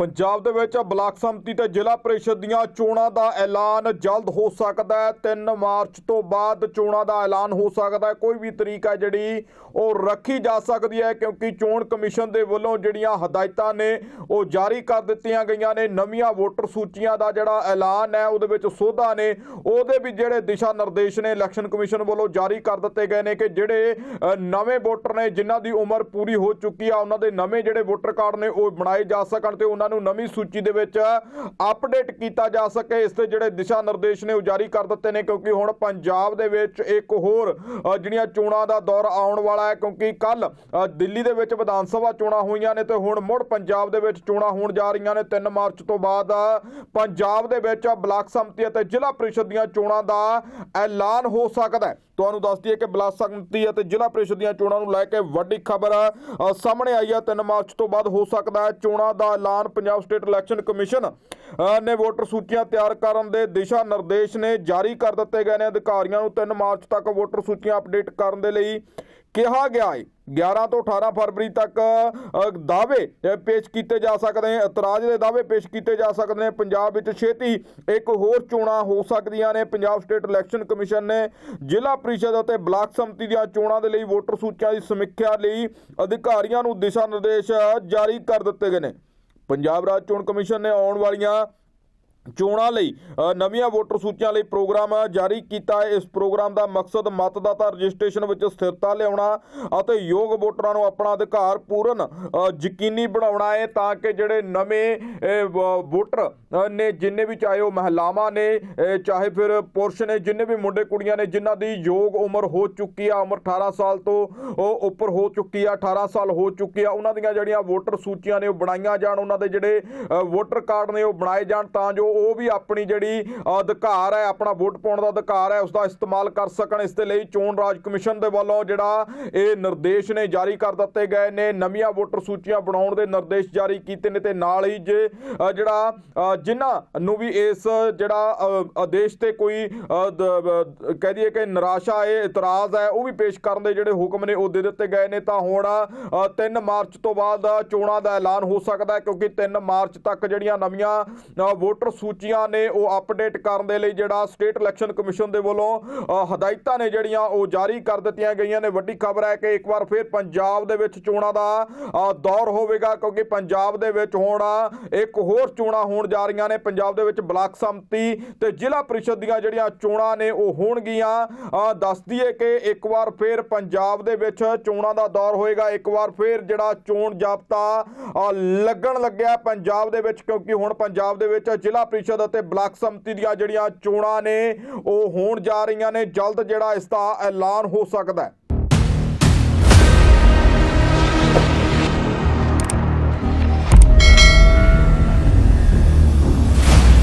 ਪੰਜਾਬ ਦੇ ਵਿੱਚ ਬਲਾਕ ਸੰਮਤੀ ਤੇ ਜ਼ਿਲ੍ਹਾ ਪਰਿਸ਼ਦ ਦੀਆਂ ਚੋਣਾਂ ਦਾ ਐਲਾਨ ਜਲਦ ਹੋ ਸਕਦਾ ਹੈ। 3 ਮਾਰਚ ਤੋਂ ਬਾਅਦ ਚੋਣਾਂ ਦਾ ਐਲਾਨ ਹੋ ਸਕਦਾ ਹੈ। ਕੋਈ ਵੀ ਤਰੀਕ ਹੈ ਜਿਹੜੀ ਉਹ ਰੱਖੀ ਜਾ ਸਕਦੀ ਹੈ, ਕਿਉਂਕਿ ਚੋਣ ਕਮਿਸ਼ਨ ਦੇ ਵੱਲੋਂ ਜਿਹੜੀਆਂ ਹਦਾਇਤਾਂ ਨੇ, ਉਹ ਜਾਰੀ ਕਰ ਦਿੱਤੀਆਂ ਗਈਆਂ ਨੇ। ਨਵੀਆਂ ਵੋਟਰ ਸੂਚੀਆਂ ਦਾ ਜਿਹੜਾ ਐਲਾਨ ਹੈ, ਉਹਦੇ ਵਿੱਚ ਸੋਧਾਂ ਨੇ। ਉਹਦੇ ਵੀ ਜਿਹੜੇ ਦਿਸ਼ਾ ਨਿਰਦੇਸ਼ ਨੇ, ਇਲੈਕਸ਼ਨ ਕਮਿਸ਼ਨ ਵੱਲੋਂ ਜਾਰੀ ਕਰ ਦਿੱਤੇ ਗਏ ਨੇ ਕਿ ਜਿਹੜੇ ਨਵੇਂ ਵੋਟਰ ਨੇ, ਜਿਨ੍ਹਾਂ ਦੀ ਉਮਰ ਪੂਰੀ ਹੋ ਚੁੱਕੀ ਆ, ਉਹਨਾਂ ਦੇ ਨਵੇਂ ਜਿਹੜੇ ਵੋਟਰ ਕਾਰਡ ਨੇ, ਉਹ ਬਣਾਏ ਜਾ ਸਕਣ ਤੇ ਉਹਨਾਂ ਨੂੰ ਨਵੀਂ ਸੂਚੀ ਦੇ ਵਿੱਚ ਅਪਡੇਟ ਕੀਤਾ ਜਾ ਸਕੇ। ਇਸ ਤੇ ਜਿਹੜੇ ਦਿਸ਼ਾ ਨਿਰਦੇਸ਼ ਨੇ ਉਹ ਜਾਰੀ ਕਰ ਦਿੱਤੇ ਨੇ, ਕਿਉਂਕਿ ਹੁਣ ਪੰਜਾਬ ਦੇ ਵਿੱਚ ਇੱਕ ਹੋਰ ਜਿਹੜੀਆਂ ਚੋਣਾਂ ਦਾ ਦੌਰ ਆਉਣ ਵਾਲਾ ਹੈ, ਕਿਉਂਕਿ ਕੱਲ ਦਿੱਲੀ ਦੇ ਵਿੱਚ ਵਿਧਾਨ ਸਭਾ ਚੋਣਾਂ ਹੋਈਆਂ ਨੇ ਤੇ ਹੁਣ ਮੁੜ ਪੰਜਾਬ ਦੇ ਵਿੱਚ ਚੋਣਾਂ ਹੋਣ ਜਾ ਰਹੀਆਂ ਨੇ। 3 ਮਾਰਚ ਤੋਂ ਬਾਅਦ ਪੰਜਾਬ ਦੇ ਵਿੱਚ ਬਲਾਕ ਸੰਮਤੀ ਅਤੇ ਜ਼ਿਲ੍ਹਾ ਪ੍ਰੀਸ਼ਦ ਦੀਆਂ ਚੋਣਾਂ ਦਾ ਐਲਾਨ ਹੋ ਸਕਦਾ ਹੈ। ਤੁਹਾਨੂੰ ਦੱਸ ਦਈਏ ਕਿ ਬਲਾਕ ਸੰਮਤੀ ਅਤੇ ਜ਼ਿਲ੍ਹਾ ਪ੍ਰੀਸ਼ਦ ਦੀਆਂ ਚੋਣਾਂ ਨੂੰ ਲੈ ਕੇ ਵੱਡੀ ਖਬਰ ਸਾਹਮਣੇ ਆਈ ਹੈ। 3 ਮਾਰਚ ਤੋਂ ਬਾਅਦ ਹੋ ਸਕਦਾ ਹੈ ਚੋਣਾਂ ਦਾ ਐਲਾਨ। ਪੰਜਾਬ ਸਟੇਟ ਇਲੈਕਸ਼ਨ ਕਮਿਸ਼ਨ ਨੇ ਵੋਟਰ ਸੂਚੀਆਂ ਤਿਆਰ ਕਰਨ ਦੇ ਦਿਸ਼ਾ ਨਿਰਦੇਸ਼ ਨੇ ਜਾਰੀ ਕਰ ਦਿੱਤੇ ਗਏ ਨੇ। ਅਧਿਕਾਰੀਆਂ ਨੂੰ 3 ਮਾਰਚ ਤੱਕ ਵੋਟਰ ਸੂਚੀਆਂ ਅਪਡੇਟ ਕਰਨ ਦੇ ਲਈ ਕਿਹਾ ਗਿਆ ਹੈ। 11 ਤੋਂ 18 ਫਰਵਰੀ ਤੱਕ ਦਾਅਵੇ ਪੇਸ਼ ਕੀਤੇ ਜਾ ਸਕਦੇ ਨੇ, ਇਤਰਾਜ਼ ਦੇ ਦਾਅਵੇ ਪੇਸ਼ ਕੀਤੇ ਜਾ ਸਕਦੇ ਨੇ। ਪੰਜਾਬ ਵਿੱਚ ਛੇਤੀ ਇੱਕ ਹੋਰ ਚੋਣਾਂ ਹੋ ਸਕਦੀਆਂ ਨੇ। ਪੰਜਾਬ ਸਟੇਟ ਇਲੈਕਸ਼ਨ ਕਮਿਸ਼ਨ ਨੇ ਜ਼ਿਲ੍ਹਾ ਪ੍ਰੀਸ਼ਦ ਅਤੇ ਬਲਾਕ ਸੰਮਤੀ ਦੀਆਂ ਚੋਣਾਂ ਦੇ ਲਈ ਵੋਟਰ ਸੂਚੀਆਂ ਦੀ ਸਮੀਖਿਆ ਲਈ ਅਧਿਕਾਰੀਆਂ ਨੂੰ ਦਿਸ਼ਾ ਨਿਰਦੇਸ਼ ਜਾਰੀ ਕਰ ਦਿੱਤੇ ਗਏ ਨੇ। ਪੰਜਾਬ ਰਾਜ ਚੋਣ ਕਮਿਸ਼ਨ ਨੇ ਆਉਣ ਵਾਲੀਆਂ ਚੋਣਾਂ ਲਈ ਨਵੀਆਂ ਵੋਟਰ ਸੂਚੀਆਂ ਲਈ ਪ੍ਰੋਗਰਾਮ ਜਾਰੀ ਕੀਤਾ ਹੈ। ਇਸ ਪ੍ਰੋਗਰਾਮ ਦਾ ਮਕਸਦ ਮਤਦਾਤਾ ਰਜਿਸਟ੍ਰੇਸ਼ਨ ਵਿੱਚ ਸਥਿਰਤਾ ਲਿਆਉਣਾ ਅਤੇ ਯੋਗ ਵੋਟਰਾਂ ਨੂੰ ਆਪਣਾ ਅਧਿਕਾਰ ਪੂਰਨ ਯਕੀਨੀ ਬਣਾਉਣਾ ਹੈ ਤਾਂ ਕਿ ਜਿਹੜੇ ਨਵੇਂ ਵੋਟਰ ਨੇ ਜਿੰਨੇ ਵੀ ਚਾਹੇ ਉਹ ਮਹਿਲਾਵਾਂ ਨੇ ਚਾਹੇ ਫਿਰ ਪੁਰਸ਼ ਨੇ, ਜਿੰਨੇ ਵੀ ਮੁੰਡੇ ਕੁੜੀਆਂ ਨੇ, ਜਿਨ੍ਹਾਂ ਦੀ ਯੋਗ ਉਮਰ ਹੋ ਚੁੱਕੀ ਆ, ਉਮਰ 18 ਸਾਲ ਤੋਂ ਉਹ ਉੱਪਰ ਹੋ ਚੁੱਕੀ ਆ 18 ਸਾਲ ਹੋ ਚੁੱਕੀ ਆ, ਉਹਨਾਂ ਦੀਆਂ ਜਿਹੜੀਆਂ ਵੋਟਰ ਸੂਚੀਆਂ ਨੇ ਉਹ ਬਣਾਈਆਂ ਜਾਣ, ਉਹਨਾਂ ਦੇ ਜਿਹੜੇ ਵੋਟਰ ਕਾਰਡ ਨੇ ਉਹ ਬਣਾਏ ਜਾਣ ਤਾਂ ਜੋ ਉਹ ਵੀ ਆਪਣੀ ਜਿਹੜੀ ਅਧਿਕਾਰ ਹੈ ਆਪਣਾ ਵੋਟ ਪਾਉਣ ਦਾ ਅਧਿਕਾਰ ਹੈ ਉਸ ਦਾ ਇਸਤੇਮਾਲ ਕਰ ਸਕਣ। ਇਸ ਦੇ ਲਈ ਚੋਣ ਰਾਜ ਕਮਿਸ਼ਨ ਦੇ ਵੱਲੋਂ ਜਿਹੜਾ ਇਹ ਨਿਰਦੇਸ਼ ਨੇ ਜਾਰੀ ਕਰ ਦਿੱਤੇ ਗਏ ਨੇ। ਨਵੀਆਂ ਵੋਟਰ ਸੂਚੀਆਂ ਬਣਾਉਣ ਦੇ ਨਿਰਦੇਸ਼ ਜਾਰੀ ਕੀਤੇ ਨੇ ਤੇ ਨਾਲ ਹੀ ਜੇ ਜਿਹੜਾ ਜਿਨ੍ਹਾਂ ਨੂੰ ਵੀ ਇਸ ਜਿਹੜਾ ਆਦੇਸ਼ ਤੇ ਕੋਈ ਕਹਿ ਦਈਏ ਕਿ ਨਿਰਾਸ਼ਾ ਹੈ ਇਤਰਾਜ਼ ਹੈ ਉਹ ਵੀ ਪੇਸ਼ ਕਰਨ ਦੇ ਜਿਹੜੇ ਹੁਕਮ ਨੇ ਉਹ ਦੇ ਦਿੱਤੇ ਗਏ ਨੇ। ਤਾਂ ਹੁਣ ਅ, 3 ਮਾਰਚ ਤੋਂ ਬਾਅਦ ਚੋਣਾਂ ਦਾ ਐਲਾਨ ਹੋ ਸਕਦਾ ਹੈ ਕਿਉਂਕਿ 3 ਮਾਰਚ ਤੱਕ ਜਿਹੜੀਆਂ ਨਵੀਆਂ ਵੋਟਰ ਸੂਚੀਆਂ ਨੇ ਉਹ ਅਪਡੇਟ ਕਰਨ ਦੇ ਲਈ ਜਿਹੜਾ ਸਟੇਟ ਇਲੈਕਸ਼ਨ ਕਮਿਸ਼ਨ ਦੇ ਵੱਲੋਂ ਹਦਾਇਤਾਂ ਨੇ ਜਿਹੜੀਆਂ ਉਹ ਜਾਰੀ ਕਰ ਦਿੱਤੀਆਂ ਗਈਆਂ ਨੇ। ਵੱਡੀ ਖਬਰ ਹੈ ਕਿ ਇੱਕ ਵਾਰ ਫਿਰ ਪੰਜਾਬ ਦੇ ਵਿੱਚ ਚੋਣਾਂ ਦਾ ਦੌਰ ਹੋਵੇਗਾ ਕਿਉਂਕਿ ਪੰਜਾਬ ਦੇ ਵਿੱਚ ਹੁਣ ਇੱਕ ਹੋਰ ਚੋਣਾਂ ਹੋਣ ਜਾ ਰਹੀਆਂ ਨੇ। ਪੰਜਾਬ ਦੇ ਵਿੱਚ ਬਲਾਕ ਸੰਮਤੀ ਤੇ ਜ਼ਿਲ੍ਹਾ ਪ੍ਰੀਸ਼ਦ ਦੀਆਂ ਜਿਹੜੀਆਂ ਚੋਣਾਂ ਨੇ ਉਹ ਹੋਣਗੀਆਂ। ਅ, ਦੱਸ ਦਈਏ ਕਿ ਇੱਕ ਵਾਰ ਫਿਰ ਪੰਜਾਬ ਦੇ ਵਿੱਚ ਚੋਣਾਂ ਦਾ ਦੌਰ ਹੋਏਗਾ। ਇੱਕ ਵਾਰ ਫਿਰ ਜਿਹੜਾ ਚੋਣ ਜਾਬਤਾ ਲੱਗਣ ਲੱਗਿਆ ਪੰਜਾਬ ਦੇ ਵਿੱਚ ਕਿਉਂਕਿ ਹੁਣ ਪੰਜਾਬ ਦੇ ਵਿੱਚ ਜ਼ਿਲ੍ਹਾ ਪ੍ਰੀਸ਼ਦ ਅਤੇ ਬਲਾਕ ਸੰਮਤੀ ਦੀਆਂ ਜਿਹੜੀਆਂ ਚੋਣਾਂ ਨੇ, ਉਹ ਹੋਣ ਜਾ ਰਹੀਆਂ ਨੇ। ਜਲਦ ਜਿਹੜਾ ਇਸ ਦਾ ਐਲਾਨ ਹੋ ਸਕਦਾ ਹੈ।